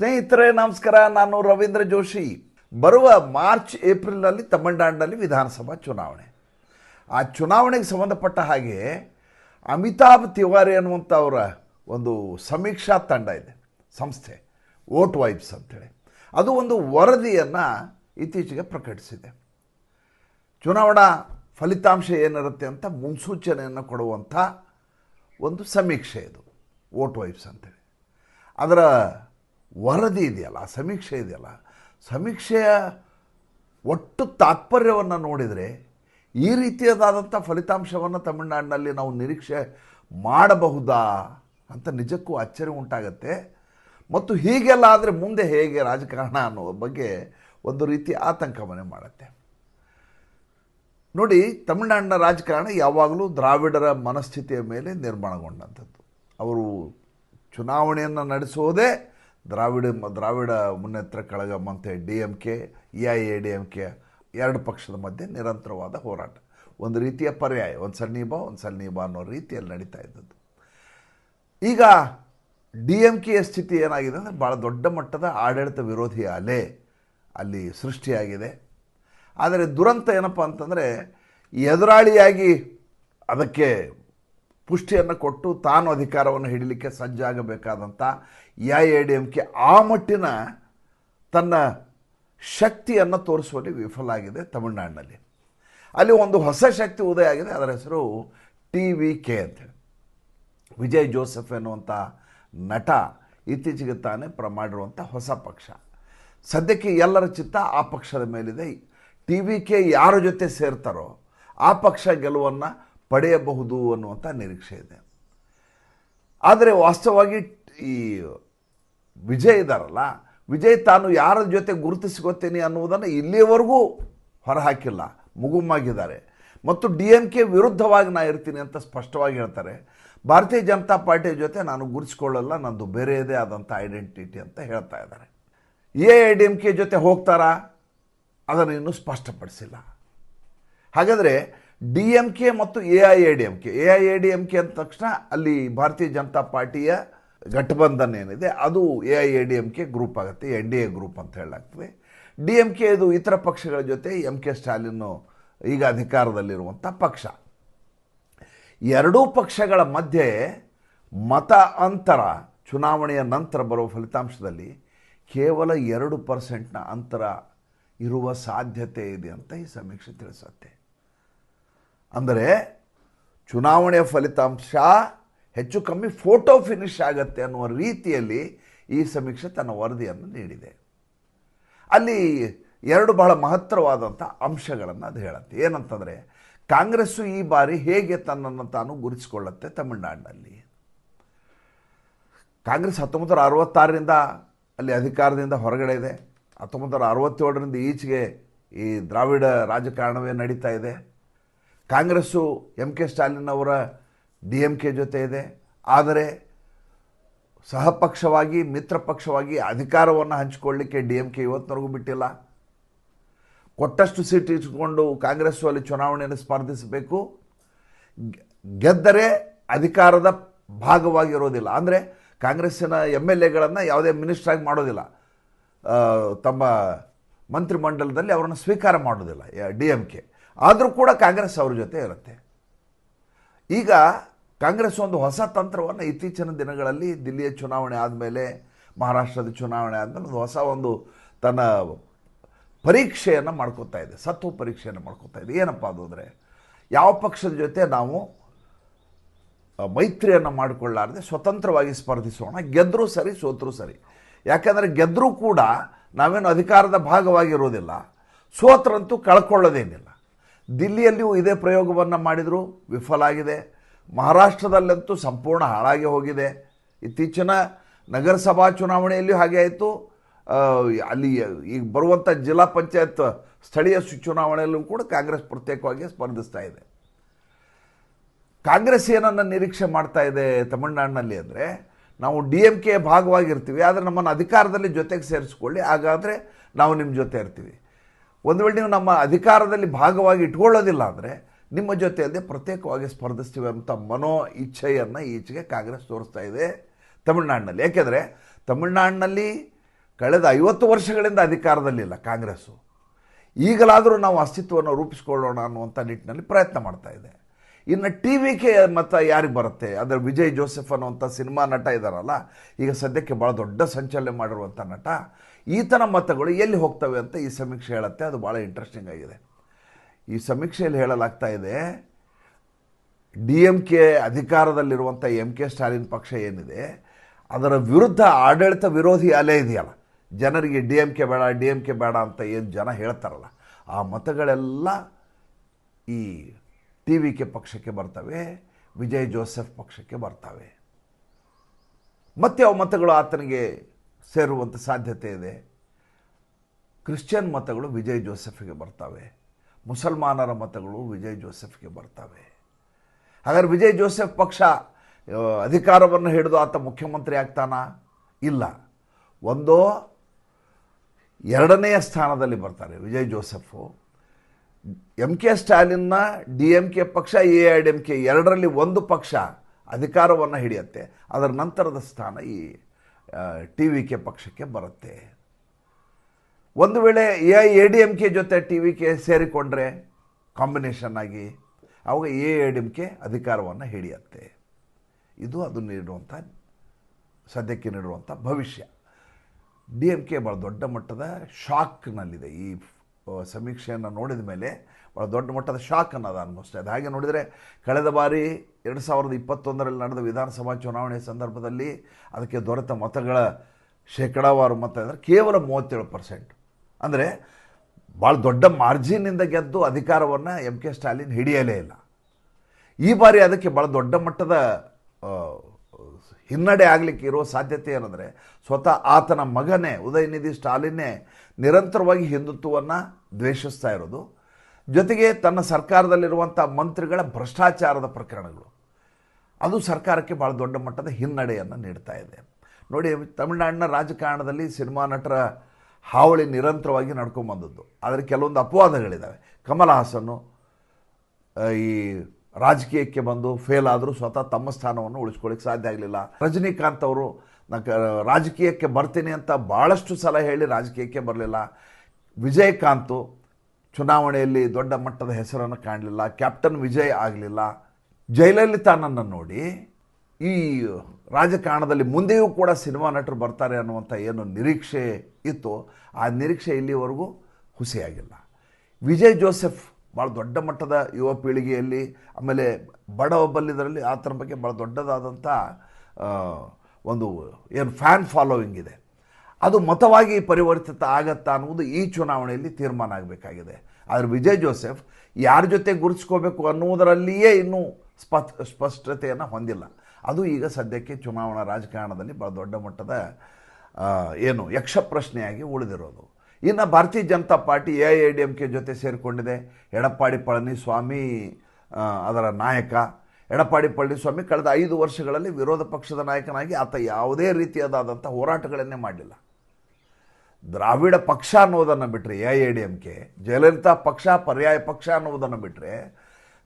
ಸ್ನೇಹಿತರೆ, ನಮಸ್ಕಾರ. ನಾನು ರವೀಂದ್ರ ಜೋಶಿ. ಬರುವ ಮಾರ್ಚ್ ಏಪ್ರಿಲ್ನಲ್ಲಿ ತಮಿಳುನಾಡಿನಲ್ಲಿ ವಿಧಾನಸಭಾ ಚುನಾವಣೆ. ಆ ಚುನಾವಣೆಗೆ ಸಂಬಂಧಪಟ್ಟ ಹಾಗೆ ಅಮಿತಾಬ್ ತಿವಾರಿ ಅನ್ನುವಂಥವರ ಒಂದು ಸಮೀಕ್ಷಾ ತಂಡ ಇದೆ, ಸಂಸ್ಥೆ, ವೋಟ್ ವೈಬ್ಸ್ ಅಂತೇಳಿ. ಅದು ಒಂದು ವರದಿಯನ್ನು ಇತ್ತೀಚೆಗೆ ಪ್ರಕಟಿಸಿದೆ. ಚುನಾವಣಾ ಫಲಿತಾಂಶ ಏನಿರುತ್ತೆ ಅಂತ ಮುನ್ಸೂಚನೆಯನ್ನು ಕೊಡುವಂಥ ಒಂದು ಸಮೀಕ್ಷೆ ಇದು, ವೋಟ್ ವೈಬ್ಸ್ ಅಂತೇಳಿ. ಅದರ ವರದಿ ಇದೆಯಲ್ಲ, ಸಮೀಕ್ಷೆ ಇದೆಯಲ್ಲ, ಸಮೀಕ್ಷೆಯ ಒಟ್ಟು ತಾತ್ಪರ್ಯವನ್ನು ನೋಡಿದರೆ ಈ ರೀತಿಯದಾದಂಥ ಫಲಿತಾಂಶವನ್ನು ತಮಿಳುನಾಡಿನಲ್ಲಿ ನಾವು ನಿರೀಕ್ಷೆ ಮಾಡಬಹುದಾ ಅಂತ ನಿಜಕ್ಕೂ ಅಚ್ಚರಿ ಉಂಟಾಗತ್ತೆ. ಮತ್ತು ಹೀಗೆಲ್ಲ ಆದರೆ ಮುಂದೆ ಹೇಗೆ ರಾಜಕಾರಣ ಅನ್ನೋ ಬಗ್ಗೆ ಒಂದು ರೀತಿ ಆತಂಕವನ್ನೇ ಮಾಡುತ್ತೆ. ನೋಡಿ, ತಮಿಳುನಾಡಿನ ರಾಜಕಾರಣ ಯಾವಾಗಲೂ ದ್ರಾವಿಡರ ಮನಸ್ಥಿತಿಯ ಮೇಲೆ ನಿರ್ಮಾಣಗೊಂಡಂಥದ್ದು. ಅವರು ಚುನಾವಣೆಯನ್ನು ನಡೆಸೋದೇ ದ್ರಾವಿಡ ದ್ರಾವಿಡ ಮುನ್ನೆತ್ರ ಕಳಗ ಮತ್ತು D M K, A I A, D M K ಎರಡು ಪಕ್ಷದ ಮಧ್ಯೆ ನಿರಂತರವಾದ ಹೋರಾಟ. ಒಂದು ರೀತಿಯ ಪರ್ಯಾಯ, ಒಂದು ಬಾ ಒಂದು ಬಾ ಅನ್ನೋ ರೀತಿಯಲ್ಲಿ ನಡೀತಾ ಇದ್ದದ್ದು. ಈಗ ಡಿ ಎಂ ಕೆಯ ಸ್ಥಿತಿ ಏನಾಗಿದೆ ಅಂದರೆ ಭಾಳ ದೊಡ್ಡ ಮಟ್ಟದ ಆಡಳಿತ ವಿರೋಧಿ ಅಲೆ ಅಲ್ಲಿ ಸೃಷ್ಟಿಯಾಗಿದೆ. ಆದರೆ ದುರಂತ ಏನಪ್ಪ ಅಂತಂದರೆ ಎದುರಾಳಿಯಾಗಿ ಅದಕ್ಕೆ ಪುಷ್ಟಿಯನ್ನು ಕೊಟ್ಟು ತಾನು ಅಧಿಕಾರವನ್ನು ಹಿಡಿಲಿಕ್ಕೆ ಸಜ್ಜಾಗಬೇಕಾದಂಥ ಎ ಡಿ ಎಂ ಕೆ ಆ ಮಟ್ಟಿನ ತನ್ನ ಶಕ್ತಿಯನ್ನು ತೋರಿಸುವಲ್ಲಿ ವಿಫಲ ಆಗಿದೆ ತಮಿಳುನಾಡಿನಲ್ಲಿ. ಅಲ್ಲಿ ಒಂದು ಹೊಸ ಶಕ್ತಿ ಉದಯ ಆಗಿದೆ, ಅದರ ಹೆಸರು ಟಿ ವಿ ಕೆ ಅಂತೇಳಿ ವಿಜಯ್ ಜೋಸೆಫ್ ಎನ್ನುವಂಥ ನಟ ಇತ್ತೀಚೆಗೆ ತಾನೇ ಮಾಡಿರುವಂಥ ಹೊಸ ಪಕ್ಷ. ಸದ್ಯಕ್ಕೆ ಎಲ್ಲರ ಚಿತ್ತ ಆ ಪಕ್ಷದ ಮೇಲಿದೆ. ಟಿ ವಿ ಕೆ ಯಾರ ಜೊತೆ ಸೇರ್ತಾರೋ ಆ ಪಕ್ಷ ಗೆಲುವನ್ನು ಪಡೆಯಬಹುದು ಅನ್ನುವಂಥ ನಿರೀಕ್ಷೆ ಇದೆ. ಆದರೆ ವಾಸ್ತವವಾಗಿ ಈ ವಿಜಯ್ ಇದ್ದಾರಲ್ಲ ವಿಜಯ್ ತಾನು ಯಾರ ಜೊತೆ ಗುರುತಿಸ್ಕೋತೀನಿ ಅನ್ನುವುದನ್ನು ಇಲ್ಲಿಯವರೆಗೂ ಹೊರಹಾಕಿಲ್ಲ, ಮುಗುಮ್ಮಾಗಿದ್ದಾರೆ. ಮತ್ತು ಡಿ ಎಂ ಕೆ ವಿರುದ್ಧವಾಗಿ ನಾ ಇರ್ತೀನಿ ಅಂತ ಸ್ಪಷ್ಟವಾಗಿ ಹೇಳ್ತಾರೆ. ಭಾರತೀಯ ಜನತಾ ಪಾರ್ಟಿಯ ಜೊತೆ ನಾನು ಗುರುತಿಸ್ಕೊಳ್ಳಲ್ಲ, ನಂದು ಬೇರೆಯದೇ ಆದಂಥ ಐಡೆಂಟಿಟಿ ಅಂತ ಹೇಳ್ತಾ ಇದ್ದಾರೆ. A I, D M K ಜೊತೆ ಹೋಗ್ತಾರಾ? ಅದನ್ನು ಇನ್ನೂ ಸ್ಪಷ್ಟಪಡಿಸಿಲ್ಲ. ಹಾಗಾದರೆ ಡಿ ಎಂ ಕೆ ಮತ್ತು A I A D M K A I A D M K ಅಂದ ತಕ್ಷಣ ಅಲ್ಲಿ ಭಾರತೀಯ ಜನತಾ ಪಾರ್ಟಿಯ ಘಟಬಂಧನ ಏನಿದೆ, ಅದು A I A D M K group ಆಗುತ್ತೆ ಎನ್ ಡಿ ಎ ಗ್ರೂಪ್ ಅಂತ ಹೇಳಲಾಗ್ತದೆ. ಡಿ ಎಂ ಕೆ ಇದು ಇತರ ಪಕ್ಷಗಳ ಜೊತೆ ಎಂ ಕೆ ಸ್ಟಾಲಿನ್ ಈಗ ಅಧಿಕಾರದಲ್ಲಿರುವಂಥ ಪಕ್ಷ. ಎರಡೂ ಪಕ್ಷಗಳ ಮಧ್ಯೆ ಮತ ಅಂತರ ಚುನಾವಣೆಯ ನಂತರ ಬರುವ ಫಲಿತಾಂಶದಲ್ಲಿ ಕೇವಲ ಎರಡು ಪರ್ಸೆಂಟ್ನ ಅಂತರ ಇರುವ ಸಾಧ್ಯತೆ ಇದೆ ಅಂತ ಈ ಸಮೀಕ್ಷೆ ತಿಳಿಸುತ್ತೆ. ಅಂದರೆ ಚುನಾವಣೆಯ ಫಲಿತಾಂಶ ಹೆಚ್ಚು ಕಮ್ಮಿ ಫೋಟೋ ಫಿನಿಶ್ ಆಗತ್ತೆ ಅನ್ನುವ ರೀತಿಯಲ್ಲಿ ಈ ಸಮೀಕ್ಷೆ ತನ್ನ ವರದಿಯನ್ನು ನೀಡಿದೆ. ಅಲ್ಲಿ ಎರಡು ಬಹಳ ಮಹತ್ತರವಾದಂಥ ಅಂಶಗಳನ್ನು ಅದು ಹೇಳುತ್ತೆ. ಏನಂತಂದರೆ, ಕಾಂಗ್ರೆಸ್ಸು ಈ ಬಾರಿ ಹೇಗೆ ತನ್ನನ್ನು ತಾನು ಗುರುತಿಸಿಕೊಳ್ಳುತ್ತೆ ತಮಿಳುನಾಡಿನಲ್ಲಿ. ಕಾಂಗ್ರೆಸ್ ಹತ್ತೊಂಬತ್ತು ನೂರ ಅರವತ್ತಾರರಿಂದ ಅಲ್ಲಿ ಅಧಿಕಾರದಿಂದ ಹೊರಗಡೆ ಇದೆ. ಹತ್ತೊಂಬತ್ತು ನೂರ ಅರವತ್ತೇಳರಿಂದ ಈಚೆಗೆ ಈ ದ್ರಾವಿಡ ರಾಜಕಾರಣವೇ ನಡೀತಾ ಇದೆ. ಕಾಂಗ್ರೆಸ್ಸು ಎಂ ಕೆ ಸ್ಟಾಲಿನ್ ಅವರ ಡಿ ಎಂ ಕೆ ಜೊತೆ ಇದೆ. ಆದರೆ ಸಹಪಕ್ಷವಾಗಿ ಮಿತ್ರ ಪಕ್ಷವಾಗಿ ಅಧಿಕಾರವನ್ನು ಹಂಚಿಕೊಳ್ಳಿಕ್ಕೆ ಡಿ ಎಂ ಕೆ ಇವತ್ತಿನವರೆಗೂ ಬಿಟ್ಟಿಲ್ಲ. ಕೊಟ್ಟಷ್ಟು ಸೀಟ್ ಇಟ್ಕೊಂಡು ಕಾಂಗ್ರೆಸ್ಸು ಅಲ್ಲಿ ಚುನಾವಣೆಯನ್ನು ಸ್ಪರ್ಧಿಸಬೇಕು. ಗೆದ್ದರೆ ಅಧಿಕಾರದ ಭಾಗವಾಗಿರೋದಿಲ್ಲ. ಅಂದರೆ ಕಾಂಗ್ರೆಸ್ಸಿನ ಎಂ ಎಲ್ ಎಗಳನ್ನು ಯಾವುದೇ ಮಿನಿಸ್ಟ್ರಾಗಿ ಮಾಡೋದಿಲ್ಲ. ತಮ್ಮ ಮಂತ್ರಿಮಂಡಲದಲ್ಲಿ ಅವರನ್ನು ಸ್ವೀಕಾರ ಮಾಡೋದಿಲ್ಲ, ಡಿ ಎಂ ಕೆ. ಆದರೂ ಕೂಡ ಕಾಂಗ್ರೆಸ್ ಅವ್ರ ಜೊತೆ ಇರುತ್ತೆ. ಈಗ ಕಾಂಗ್ರೆಸ್ ಒಂದು ಹೊಸ ತಂತ್ರವನ್ನು ಇತ್ತೀಚಿನ ದಿನಗಳಲ್ಲಿ ದಿಲ್ಲಿಯ ಚುನಾವಣೆ ಆದಮೇಲೆ, ಮಹಾರಾಷ್ಟ್ರದ ಚುನಾವಣೆ ಆದಮೇಲೆ ಒಂದು ಹೊಸ ಒಂದು ತನ್ನ ಪರೀಕ್ಷೆಯನ್ನು ಮಾಡ್ಕೋತಾ ಇದೆ ಸತ್ವ ಪರೀಕ್ಷೆಯನ್ನು ಮಾಡ್ಕೋತಾ ಇದೆ. ಏನಪ್ಪ ಅದು ಅಂದರೆ ಯಾವ ಪಕ್ಷದ ಜೊತೆ ನಾವು ಮೈತ್ರಿಯನ್ನು ಮಾಡಿಕೊಳ್ಳಾರದೆ ಸ್ವತಂತ್ರವಾಗಿ ಸ್ಪರ್ಧಿಸೋಣ ಗೆದ್ದರೂ ಸರಿ, ಸೋತರೂ ಸರಿ. ಯಾಕಂದರೆ ಗೆದ್ದರೂ ಕೂಡ ನಾವೇನು ಅಧಿಕಾರದ ಭಾಗವಾಗಿರೋದಿಲ್ಲ, ಸೋತರಂತೂ ಕಳ್ಕೊಳ್ಳೋದೇನಿಲ್ಲ. ದಿಲ್ಲಿಯಲ್ಲಿಯೂ ಇದೇ ಪ್ರಯೋಗವನ್ನು ಮಾಡಿದರು, ವಿಫಲ ಆಗಿದೆ. ಮಹಾರಾಷ್ಟ್ರದಲ್ಲಂತೂ ಸಂಪೂರ್ಣ ಹಾಳಾಗಿ ಹೋಗಿದೆ. ಇತ್ತೀಚಿನ ನಗರಸಭಾ ಚುನಾವಣೆಯಲ್ಲಿಯೂ ಹಾಗೆ ಆಯಿತು. ಅಲ್ಲಿ ಈಗ ಬರುವಂಥ ಜಿಲ್ಲಾ ಪಂಚಾಯತ್ ಸ್ಥಳೀಯ ಚುನಾವಣೆಯಲ್ಲೂ ಕೂಡ ಕಾಂಗ್ರೆಸ್ ಪ್ರತ್ಯೇಕವಾಗಿ ಸ್ಪರ್ಧಿಸ್ತಾ ಇದೆ. ಕಾಂಗ್ರೆಸ್ ಏನನ್ನು ನಿರೀಕ್ಷೆ ಮಾಡ್ತಾ ಇದೆ ತಮಿಳುನಾಡಿನಲ್ಲಿ ಅಂದರೆ, ನಾವು ಡಿ ಎಂ ಕೆ ಭಾಗವಾಗಿರ್ತೀವಿ, ಆದರೆ ನಮ್ಮನ್ನು ಅಧಿಕಾರದಲ್ಲಿ ಜೊತೆಗೆ ಸೇರಿಸ್ಕೊಳ್ಳಿ, ಹಾಗಾದರೆ ನಾವು ನಿಮ್ಮ ಜೊತೆ ಇರ್ತೀವಿ. ಒಂದು ವೇಳೆ ನೀವು ನಮ್ಮ ಅಧಿಕಾರದಲ್ಲಿ ಭಾಗವಾಗಿ ಇಟ್ಕೊಳ್ಳೋದಿಲ್ಲ ಅಂದರೆ ನಿಮ್ಮ ಜೊತೆಯಲ್ಲದೆ ಪ್ರತ್ಯೇಕವಾಗಿ ಸ್ಪರ್ಧಿಸ್ತೀವಿ ಅಂತ ಮನೋ ಇಚ್ಛೆಯನ್ನು ಈಚೆಗೆ ಕಾಂಗ್ರೆಸ್ ತೋರಿಸ್ತಾ ಇದೆ ತಮಿಳುನಾಡಿನಲ್ಲಿ. ಏಕೆಂದರೆ ತಮಿಳುನಾಡಿನಲ್ಲಿ ಕಳೆದ ಐವತ್ತು ವರ್ಷಗಳಿಂದ ಅಧಿಕಾರದಲ್ಲಿಲ್ಲ ಕಾಂಗ್ರೆಸ್ಸು. ಈಗಲಾದರೂ ನಾವು ಅಸ್ತಿತ್ವವನ್ನು ರೂಪಿಸ್ಕೊಳ್ಳೋಣ ಅನ್ನುವಂಥ ನಿಟ್ಟಿನಲ್ಲಿ ಪ್ರಯತ್ನ ಮಾಡ್ತಾ ಇದೆ. ಇನ್ನು ಟಿ ವಿ ಕೆ ಮತ್ತು ಯಾರಿಗೆ ಬರುತ್ತೆ? ಅದರ ವಿಜಯ್ ಜೋಸೆಫ್ ಅನ್ನುವಂಥ ಸಿನಿಮಾ ನಟ ಇದ್ದಾರಲ್ಲ ಈಗ ಸದ್ಯಕ್ಕೆ ಭಾಳ ದೊಡ್ಡ ಸಂಚಲನೆ ಮಾಡಿರುವಂಥ ನಟ. ಈತನ ಮತಗಳು ಎಲ್ಲಿ ಹೋಗ್ತವೆ ಅಂತ ಈ ಸಮೀಕ್ಷೆ ಹೇಳುತ್ತೆ. ಅದು ಭಾಳ ಇಂಟ್ರೆಸ್ಟಿಂಗ್ ಆಗಿದೆ. ಈ ಸಮೀಕ್ಷೆಯಲ್ಲಿ ಹೇಳಲಾಗ್ತಾ ಇದೆ, ಡಿ ಎಂ ಕೆ ಅಧಿಕಾರದಲ್ಲಿರುವಂಥ ಎಂ ಕೆ ಸ್ಟಾಲಿನ್ ಪಕ್ಷ ಏನಿದೆ, ಅದರ ವಿರುದ್ಧ ಆಡಳಿತ ವಿರೋಧಿ ಅಲೆ ಇದೆಯಲ್ಲ. ಜನರಿಗೆ ಡಿ ಎಂ ಕೆ ಬೇಡ, ಡಿ ಎಂ ಕೆ ಬೇಡ ಅಂತ ಏನು ಜನ ಹೇಳ್ತಾರಲ್ಲ, ಆ ಮತಗಳೆಲ್ಲ ಈ ಟಿ ವಿ ಕೆ ಪಕ್ಷಕ್ಕೆ ಬರ್ತವೆ, ವಿಜಯ್ ಜೋಸೆಫ್ ಪಕ್ಷಕ್ಕೆ ಬರ್ತವೆ. ಮತ್ತೆ ಅವು ಮತಗಳು ಆತನಿಗೆ ಸೇರುವಂಥ ಸಾಧ್ಯತೆ ಇದೆ. ಕ್ರಿಶ್ಚಿಯನ್ ಮತಗಳು ವಿಜಯ್ ಜೋಸೆಫ್ಗೆ ಬರ್ತವೆ. ಮುಸಲ್ಮಾನರ ಮತಗಳು ವಿಜಯ್ ಜೋಸೆಫ್ಗೆ ಬರ್ತವೆ. ಹಾಗಾದ್ರೆ ವಿಜಯ್ ಜೋಸೆಫ್ ಪಕ್ಷ ಅಧಿಕಾರವನ್ನು ಹಿಡಿದು ಆತ ಮುಖ್ಯಮಂತ್ರಿ ಆಗ್ತಾನ? ಇಲ್ಲ. ಒಂದೋ ಎರಡನೆಯ ಸ್ಥಾನದಲ್ಲಿ ಬರ್ತಾರೆ ವಿಜಯ್ ಜೋಸೆಫು. ಎಂ ಕೆ ಸ್ಟಾಲಿನ್ನ ಡಿ ಎಂ ಕೆ ಪಕ್ಷ, A I D M K ಎರಡರಲ್ಲಿ ಒಂದು ಪಕ್ಷ ಅಧಿಕಾರವನ್ನು ಹಿಡಿಯುತ್ತೆ. ಅದರ ನಂತರದ ಸ್ಥಾನ ಈ ಟಿ ವಿ ಕೆ ಪಕ್ಷಕ್ಕೆ ಬರುತ್ತೆ. ಒಂದು ವೇಳೆ A I, A D M K ಜೊತೆ ಟಿ ವಿ ಕೆ ಸೇರಿಕೊಂಡ್ರೆ ಕಾಂಬಿನೇಷನ್ ಆಗಿ ಅವಾಗ A I D M K ಅಧಿಕಾರವನ್ನು ಹಿಡಿಯತ್ತೆ. ಇದು ಅದು ನೀಡುವಂಥ ಸದ್ಯಕ್ಕೆ ನೀಡುವಂಥ ಭವಿಷ್ಯ. ಡಿ ಎಂ ಕೆ ಭಾಳ ದೊಡ್ಡ ಮಟ್ಟದ ಶಾಕ್ನಲ್ಲಿದೆ ಈ ಸಮೀಕ್ಷೆಯನ್ನು ನೋಡಿದ ಮೇಲೆ ಭಾಳ ದೊಡ್ಡ ಮಟ್ಟದ ಶಾಕ್ ಅನ್ನೋದು ಆಲ್ಮೋಸ್ಟ್ ಅದು ಹಾಗೆ ನೋಡಿದರೆ ಕಳೆದ ಬಾರಿ ಎರಡು ಸಾವಿರದ ಇಪ್ಪತ್ತೊಂದರಲ್ಲಿ ನಡೆದ ವಿಧಾನಸಭಾ ಚುನಾವಣೆ ಸಂದರ್ಭದಲ್ಲಿ ಅದಕ್ಕೆ ದೊರೆತ ಮತಗಳ ಶೇಕಡಾವಾರು ಮತ ಅಂದರೆ ಕೇವಲ ಮೂವತ್ತೇಳು ಪರ್ಸೆಂಟ್. ಅಂದರೆ ಭಾಳ ದೊಡ್ಡ ಮಾರ್ಜಿನಿಂದ ಗೆದ್ದು ಅಧಿಕಾರವನ್ನು ಎಂ ಕೆ ಸ್ಟಾಲಿನ್ ಹಿಡಿಯಲೇ ಇಲ್ಲ. ಈ ಬಾರಿ ಅದಕ್ಕೆ ಭಾಳ ದೊಡ್ಡ ಮಟ್ಟದ ಹಿನ್ನಡೆ ಆಗಲಿಕ್ಕೆ ಇರೋ ಸಾಧ್ಯತೆ ಏನಂದರೆ ಸ್ವತಃ ಆತನ ಮಗನೇ, ಉದಯನಿಧಿ ಸ್ಟಾಲಿನ್ನೇ ನಿರಂತರವಾಗಿ ಹಿಂದುತ್ವವನ್ನು ದ್ವೇಷಿಸ್ತಾ ಇರೋದು. ಜೊತೆಗೆ ತನ್ನ ಸರ್ಕಾರದಲ್ಲಿರುವಂಥ ಮಂತ್ರಿಗಳ ಭ್ರಷ್ಟಾಚಾರದ ಪ್ರಕರಣಗಳು. ಅದು ಸರ್ಕಾರಕ್ಕೆ ಭಾಳ ದೊಡ್ಡ ಮಟ್ಟದ ಹಿನ್ನಡೆಯನ್ನು ನೀಡ್ತಾ ಇದೆ. ನೋಡಿ, ತಮಿಳುನಾಡಿನ ರಾಜಕಾರಣದಲ್ಲಿ ಸಿನಿಮಾ ನಟರ ಹಾವಳಿ ನಿರಂತರವಾಗಿ ನಡ್ಕೊಂಬಂದದ್ದು. ಆದರೆ ಕೆಲವೊಂದು ಅಪವಾದಗಳಿದ್ದಾವೆ ಕಮಲ್ ಹಾಸನ್ನು ಈ ರಾಜಕೀಯಕ್ಕೆ ಬಂದು ಫೇಲ್ ಆದರೂ ಸ್ವತಃ ತಮ್ಮ ಸ್ಥಾನವನ್ನು ಉಳಿಸ್ಕೊಳ್ಳಿಕ್ಕೆ ಸಾಧ್ಯ ಆಗಲಿಲ್ಲ. ರಜನಿಕಾಂತ್ ಅವರು ರಾಜಕೀಯಕ್ಕೆ ಬರ್ತೀನಿ ಅಂತ ಭಾಳಷ್ಟು ಸಲ ಹೇಳಿ ರಾಜಕೀಯಕ್ಕೆ ಬರಲಿಲ್ಲ. ವಿಜಯಕಾಂತು ಚುನಾವಣೆಯಲ್ಲಿ ದೊಡ್ಡ ಮಟ್ಟದ ಹೆಸರನ್ನು ಕಾಣಲಿಲ್ಲ. ಕ್ಯಾಪ್ಟನ್ ವಿಜಯ್ ಆಗಲಿಲ್ಲ. ಜಯಲಲಿತಾನನ್ನು ನೋಡಿ ಈ ರಾಜಕಾರಣದಲ್ಲಿ ಮುಂದೆಯೂ ಕೂಡ ಸಿನಿಮಾ ನಟರು ಬರ್ತಾರೆ ಅನ್ನುವಂಥ ಏನು ನಿರೀಕ್ಷೆ ಇತ್ತು. ಆ ನಿರೀಕ್ಷೆ ಇಲ್ಲಿವರೆಗೂ ಹುಸಿಯಾಗಿಲ್ಲ. ವಿಜಯ್ ಜೋಸೆಫ್ ಭಾಳ ದೊಡ್ಡ ಮಟ್ಟದ ಯುವ ಪೀಳಿಗೆಯಲ್ಲಿ, ಆಮೇಲೆ ಬಡ ಒಬ್ಬಲ್ಲಿದರಲ್ಲಿ ಆತನ ಬಗ್ಗೆ ಭಾಳ ದೊಡ್ಡದಾದಂಥ ಒಂದು ಏನು ಫ್ಯಾನ್ ಫಾಲೋವಿಂಗ್ ಇದೆ. ಅದು ಮತವಾಗಿ ಪರಿವರ್ತಿತ ಆಗತ್ತಾ ಅನ್ನುವುದು ಈ ಚುನಾವಣೆಯಲ್ಲಿ ತೀರ್ಮಾನ ಆಗಬೇಕಾಗಿದೆ. ಆದರೆ ವಿಜಯ್ ಜೋಸೆಫ್ ಯಾರ ಜೊತೆ ಗುರುತಿಸ್ಕೋಬೇಕು ಅನ್ನುವುದರಲ್ಲಿಯೇ ಇನ್ನೂ ಸ್ಪಷ್ಟ ಸ್ಪಷ್ಟತೆಯನ್ನು ಹೊಂದಿಲ್ಲ. ಅದು ಈಗ ಸದ್ಯಕ್ಕೆ ಚುನಾವಣಾ ರಾಜಕಾರಣದಲ್ಲಿ ಭಾಳ ದೊಡ್ಡ ಮಟ್ಟದ ಏನು ಯಕ್ಷ ಪ್ರಶ್ನೆಯಾಗಿ ಉಳಿದಿರೋದು. ಇನ್ನು Bharatiya Janata party A I D M K ಜೊತೆ ಸೇರಿಕೊಂಡಿದೆ. ಎಡಪ್ಪಾಡಿ ಪಳನಿಸ್ವಾಮಿ ಅದರ ನಾಯಕ. ಎಡಪ್ಪಾಡಿ ಪಳನಿಸ್ವಾಮಿ ಕಳೆದ ಐದು ವರ್ಷಗಳಲ್ಲಿ ವಿರೋಧ ಪಕ್ಷದ ನಾಯಕನಾಗಿ ಆತ ಯಾವುದೇ ರೀತಿಯಾದಂಥ ಹೋರಾಟಗಳನ್ನೇ ಮಾಡಲಿಲ್ಲ ದ್ರಾವಿಡ ಪಕ್ಷ ಅನ್ನೋದನ್ನು ಬಿಟ್ಟರೆ A I D M K Jayalalitha ಪಕ್ಷ, ಪರ್ಯಾಯ ಪಕ್ಷ ಅನ್ನೋದನ್ನು ಬಿಟ್ಟರೆ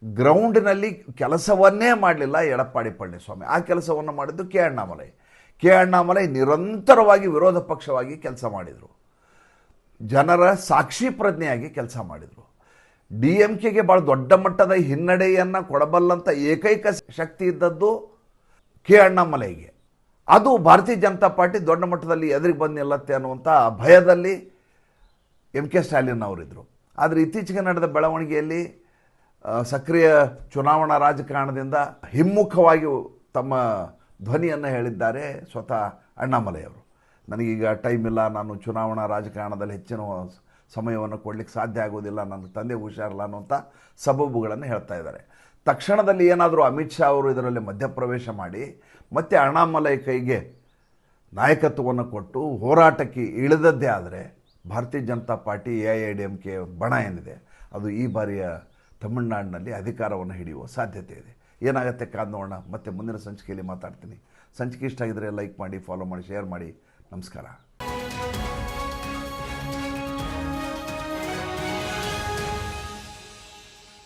ಗ್ರೌಂಡಿನಲ್ಲಿ ಕೆಲಸವನ್ನೇ ಮಾಡಲಿಲ್ಲ ಎಡಪ್ಪಾಡಿ ಪಳನಿಸ್ವಾಮಿ. ಆ ಕೆಲಸವನ್ನು ಮಾಡಿದ್ದು ಕೆ ಅಣ್ಣಾಮಲೈ. ಕೆ ಅಣ್ಣಾಮಲೈ ನಿರಂತರವಾಗಿ ವಿರೋಧ ಪಕ್ಷವಾಗಿ ಕೆಲಸ ಮಾಡಿದರು. ಜನರ ಸಾಕ್ಷಿ ಪ್ರಜ್ಞೆಯಾಗಿ ಕೆಲಸ ಮಾಡಿದರು. ಡಿ ಎಂ ಕೆಗೆ ಭಾಳ ದೊಡ್ಡ ಮಟ್ಟದ ಹಿನ್ನಡೆಯನ್ನು ಕೊಡಬಲ್ಲಂಥ ಏಕೈಕ ಶಕ್ತಿ ಇದ್ದದ್ದು ಕೆ ಅಣ್ಣಾಮಲೈಗೆ. ಅದು ಭಾರತೀಯ ಜನತಾ ಪಾರ್ಟಿ ದೊಡ್ಡ ಮಟ್ಟದಲ್ಲಿ ಎದುರಿಗೆ ಬಂದು ನಿಲ್ಲತ್ತೆ ಅನ್ನುವಂಥ ಭಯದಲ್ಲಿ ಎಂ ಕೆ ಸ್ಟಾಲಿನ್ ಅವರಿದ್ದರು ಆದರೆ ಇತ್ತೀಚೆಗೆ ನಡೆದ ಬೆಳವಣಿಗೆಯಲ್ಲಿ ಸಕ್ರಿಯ ಚುನಾವಣಾ ರಾಜಕಾರಣದಿಂದ ಹಿಮ್ಮುಖವಾಗಿ ತಮ್ಮ ಧ್ವನಿಯನ್ನು ಹೇಳಿದ್ದಾರೆ ಸ್ವತಃ ಅಣ್ಣಾಮಲೈಯವರು ನನಗೀಗ ಟೈಮ್ ಇಲ್ಲ, ನಾನು ಚುನಾವಣಾ ರಾಜಕಾರಣದಲ್ಲಿ ಹೆಚ್ಚಿನ ಸಮಯವನ್ನು ಕೊಡಲಿಕ್ಕೆ ಸಾಧ್ಯ ಆಗೋದಿಲ್ಲ ನನ್ನ ತಂದೆ ಹುಷಾರಿಲ್ಲ ಅನ್ನುವಂಥ ಸಬಬುಗಳನ್ನು ಹೇಳ್ತಾ ಇದ್ದಾರೆ. ತಕ್ಷಣದಲ್ಲಿ ಏನಾದರೂ ಅಮಿತ್ ಶಾ ಅವರು ಇದರಲ್ಲಿ ಮಧ್ಯಪ್ರವೇಶ ಮಾಡಿ, ಮತ್ತೆ ಅಣ್ಣಾಮಲೈ ಕೈಗೆ ನಾಯಕತ್ವವನ್ನು ಕೊಟ್ಟು ಹೋರಾಟಕ್ಕೆ ಇಳಿದದ್ದೇ ಆದರೆ Bharatiya Janata party A I D M K ಬಣ ಏನಿದೆ, ಅದು ಈ ಬಾರಿಯ ತಮಿಳುನಾಡಿನಲ್ಲಿ ಅಧಿಕಾರವನ್ನು ಹಿಡಿಯುವ ಸಾಧ್ಯತೆ ಇದೆ. ಏನಾಗುತ್ತೆ ಕಾದ್ ನೋಡೋಣ, ಮತ್ತೆ ಮುಂದಿನ ಸಂಚಿಕೆಯಲ್ಲಿ ಮಾತಾಡ್ತೀನಿ. ಸಂಚಿಕೆ ಇಷ್ಟ ಆಗಿದ್ರೆ ಲೈಕ್ ಮಾಡಿ ಫಾಲೋ ಮಾಡಿ ಶೇರ್ ಮಾಡಿ. ನಮಸ್ಕಾರ.